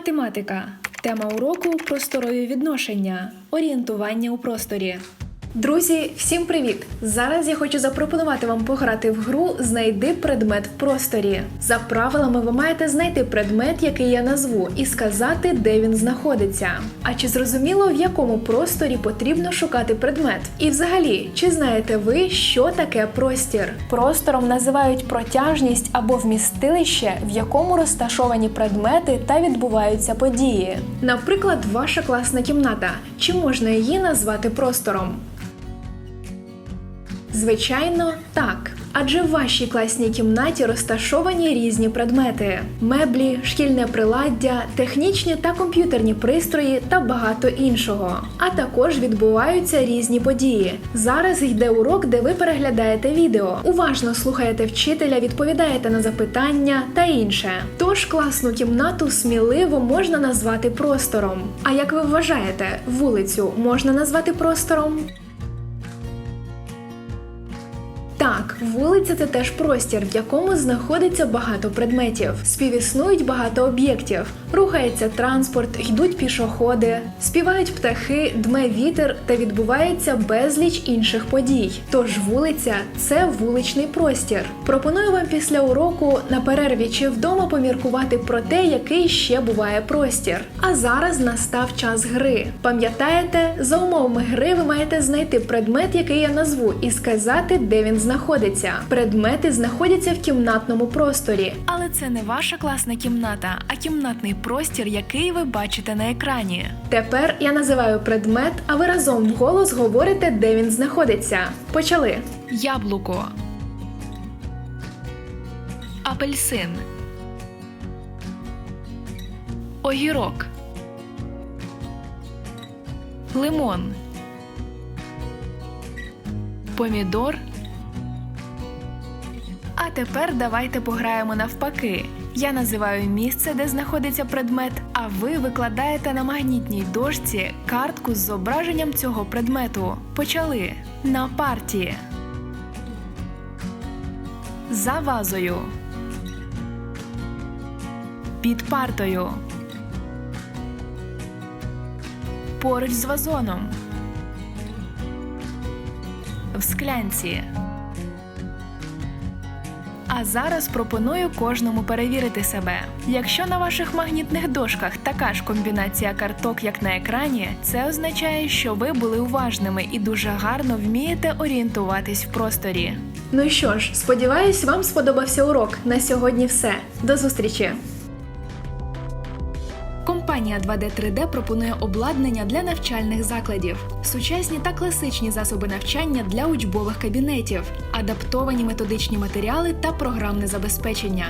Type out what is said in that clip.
Математика. Тема уроку просторові відношення, орієнтування у просторі. Друзі, всім привіт! Зараз я хочу запропонувати вам пограти в гру Знайди предмет в просторі. За правилами, ви маєте знайти предмет, який я назву, і сказати, де він знаходиться. А чи зрозуміло, в якому просторі потрібно шукати предмет? І взагалі, чи знаєте ви, що таке простір? Простором називають протяжність або вмістилище, в якому розташовані предмети та відбуваються події. Наприклад, ваша класна кімната. Чи можна її назвати простором? Звичайно, так. Адже в вашій класній кімнаті розташовані різні предмети: меблі, шкільне приладдя, технічні та комп'ютерні пристрої та багато іншого. А також відбуваються різні події. Зараз йде урок, де ви переглядаєте відео, уважно слухаєте вчителя, відповідаєте на запитання та інше. Тож класну кімнату сміливо можна назвати простором. А як ви вважаєте, вулицю можна назвати простором? Так, вулиця це теж простір, в якому знаходиться багато предметів. Співіснують багато об'єктів, рухається транспорт, йдуть пішоходи, співають птахи, дме вітер та відбувається безліч інших подій. Тож вулиця це вуличний простір. Пропоную вам після уроку на перерві чи вдома поміркувати про те, який ще буває простір. А зараз настав час гри. Пам'ятаєте, за умовами гри ви маєте знайти предмет, який я назву, і сказати, де він знаходиться. Предмети знаходяться в кімнатному просторі. Але це не ваша класна кімната, а кімнатний простір, який ви бачите на екрані. Тепер я називаю предмет, а ви разом вголос говорите, де він знаходиться. Почали. Яблуко. Апельсин. Огірок. Лимон. Помідор. Тепер давайте пограємо навпаки. Я називаю місце, де знаходиться предмет, а ви викладаєте на магнітній дошці картку з зображенням цього предмету. Почали на парті. За вазою. Під партою. Поруч з вазоном. В склянці. А зараз пропоную кожному перевірити себе. Якщо на ваших магнітних дошках така ж комбінація карток, як на екрані, це означає, що ви були уважними і дуже гарно вмієте орієнтуватись в просторі. Ну що ж, сподіваюсь, вам сподобався урок. На сьогодні все. До зустрічі! Компанія 2D 3D пропонує обладнання для навчальних закладів, сучасні та класичні засоби навчання для учбових кабінетів, адаптовані методичні матеріали та програмне забезпечення.